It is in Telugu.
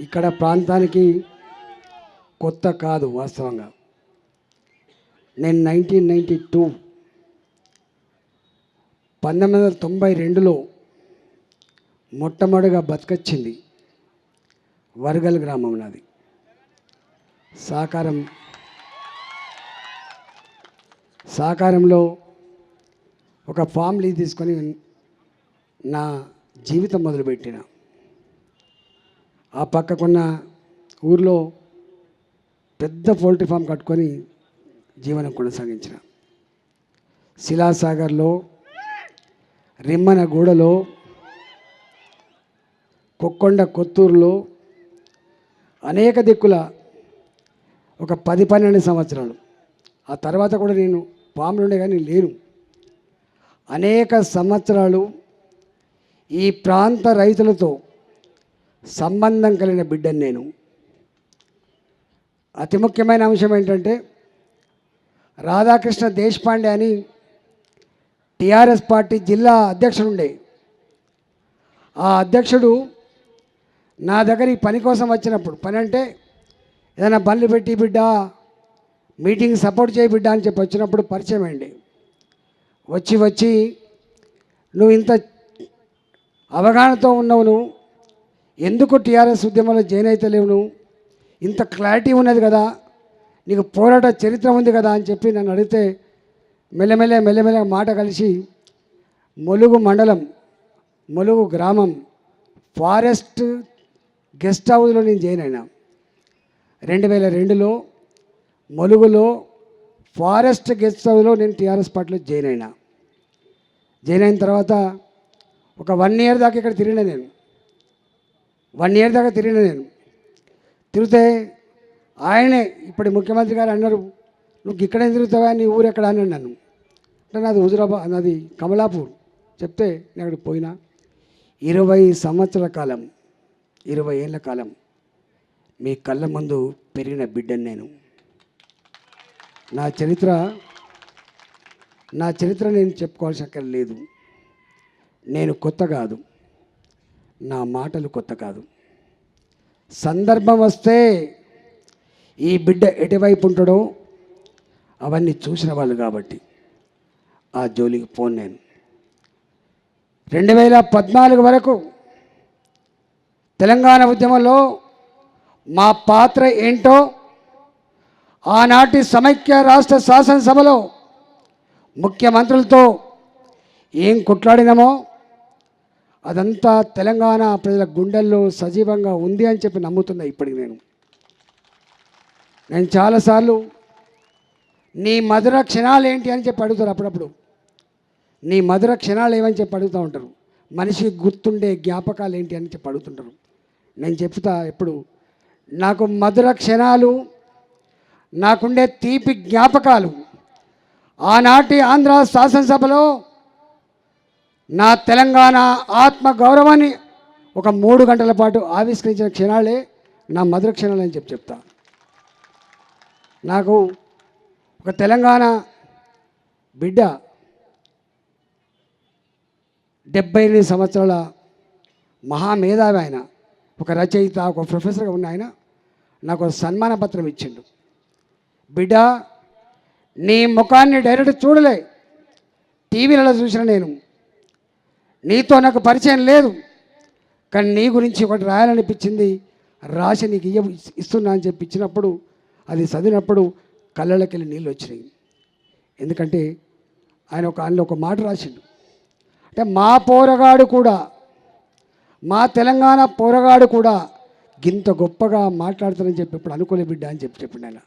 ఇక్కడ ప్రాంతానికి కొత్త కాదు వాస్తవంగా. నేను నైన్టీన్ నైంటీ టూ పంతొమ్మిది వందల తొంభై రెండులో మొట్టమొదటిగా బతికొచ్చింది వరగల్ గ్రామం నాది. సాకారం సాకారంలో ఒక ఫామ్ లీజ్ తీసుకొని నా జీవితం మొదలుపెట్టిన. ఆ పక్కకున్న ఊర్లో పెద్ద పౌల్ట్రీ ఫామ్ కట్టుకొని జీవనం కొనసాగించిన. శిలాసాగర్లో రిమ్మనగూడలో కొక్కొండ కొత్తూరులో అనేక దిక్కుల ఒక పది పన్నెండు సంవత్సరాలు. ఆ తర్వాత కూడా నేను పాములు ఉండే కానీ లేను. అనేక సంవత్సరాలు ఈ ప్రాంత రైతులతో సంబంధం కలిగిన బిడ్డను నేను. అతి ముఖ్యమైన అంశం ఏంటంటే రాధాకృష్ణ దేశపాండే అని టీఆర్ఎస్ పార్టీ జిల్లా అధ్యక్షుడు ఉండే ఆ అధ్యక్షుడు నా దగ్గరికి పని కోసం వచ్చినప్పుడు పని అంటే ఏదైనా బండ్లు పెట్టి బిడ్డ మీటింగ్ సపోర్ట్ చేయి బిడ్డ అని చెప్పి వచ్చినప్పుడు పరిచయం అండి వచ్చి వచ్చి నువ్వు ఇంత అవగాహనతో ఉన్నావు నువ్వు ఎందుకు టీఆర్ఎస్ ఉద్యమంలో జాయిన్ అయితే ఇంత క్లారిటీ ఉన్నది కదా? నీకు పోరాట చరిత్ర ఉంది కదా అని చెప్పి నన్ను అడిగితే మెల్లమెల్ల మెల్లమెల్ల మాట కలిసి ములుగు మండలం ములుగు గ్రామం ఫారెస్ట్ గెస్ట్ హౌస్లో నేను జాయిన్ అయినా. రెండు వేల రెండులో ములుగులో ఫారెస్ట్ గెస్ట్ హౌస్లో నేను టీఆర్ఎస్ పార్టీలో జాయిన్ అయినా. జాయిన్ అయిన తర్వాత ఒక వన్ ఇయర్ దాకా ఇక్కడ తిరిగిన నేను. వన్ ఇయర్ దాకా తిరిగిన నేను. తిరిగితే ఆయనే ఇప్పటి ముఖ్యమంత్రి గారు అన్నారు నువ్వు ఇక్కడే తిరుగుతావా? నీ ఊరు ఎక్కడ? అని నన్ను. అంటే నాది హుజురాబాద్ నాది కమలాపూర్. చెప్తే నేను అక్కడికి పోయినా. ఇరవై సంవత్సరాల కాలం ఇరవై ఏళ్ళ కాలం మీ కళ్ళ ముందు పెరిగిన బిడ్డను నేను. నా చరిత్ర నా చరిత్ర నేను చెప్పుకోవాల్సిన లేదు నేను కొత్త కాదు. నా మాటలు కొత్త కాదు. సందర్భం వస్తే ఈ బిడ్డ ఎటువైపు ఉంటాడో అవన్నీ చూసిన వాళ్ళు కాబట్టి ఆ జోలికి పోను నేను. రెండు వేల పద్నాలుగు వరకు తెలంగాణ ఉద్యమంలో మా పాత్ర ఏంటో ఆనాటి సమైక్య రాష్ట్ర శాసనసభలో ముఖ్యమంత్రులతో ఏం కొట్లాడినామో అదంతా తెలంగాణ ప్రజల గుండెల్లో సజీవంగా ఉంది అని చెప్పి నమ్ముతున్నా ఇప్పటికి నేను. నేను చాలాసార్లు నీ మధుర క్షణాలు ఏంటి అని చెప్పి అడుగుతారు అప్పుడప్పుడు. నీ మధుర క్షణాలు ఏమని చెప్పి అడుగుతూ ఉంటారు. మనిషి గుర్తుండే జ్ఞాపకాలు ఏంటి అని చెప్పి అడుగుతుంటారు. నేను చెప్తా ఎప్పుడు నాకు మధుర క్షణాలు నాకుండే తీపి జ్ఞాపకాలు. ఆనాటి ఆంధ్ర శాసనసభలో నా తెలంగాణ ఆత్మ గౌరవాన్ని ఒక మూడు గంటల పాటు ఆవిష్కరించిన క్షణాలే నా మధుర క్షణాలు అని చెప్పి చెప్తా. నాకు ఒక తెలంగాణ బిడ్డ డెబ్బై ఎనిమిది సంవత్సరాల మహామేధావి ఆయన ఒక రచయిత ఒక ప్రొఫెసర్గా ఉన్న ఆయన నాకు సన్మాన పత్రం ఇచ్చిండు. బిడ్డ నీ ముఖాన్ని డైరెక్ట్ చూడలే. టీవీలలో చూసిన నేను నీతో నాకు పరిచయం లేదు. కానీ నీ గురించి ఒకటి రాయాలనిపించింది. రాసి నీకు ఇయ్య ఇస్తున్నా అని చెప్పి ఇచ్చినప్పుడు అది చదివినప్పుడు కళ్ళలోకి వెళ్ళి నీళ్ళు వచ్చినాయి. ఎందుకంటే ఆయన ఒక ఆయన ఒక మాట రాసిండు. అంటే మా పోరగాడు కూడా మా తెలంగాణ పోరగాడు కూడా గింత గొప్పగా మాట్లాడతానని చెప్పి ఇప్పుడు అనుకోలే బిడ్డ అని చెప్పి చెప్పిండు ఆయన.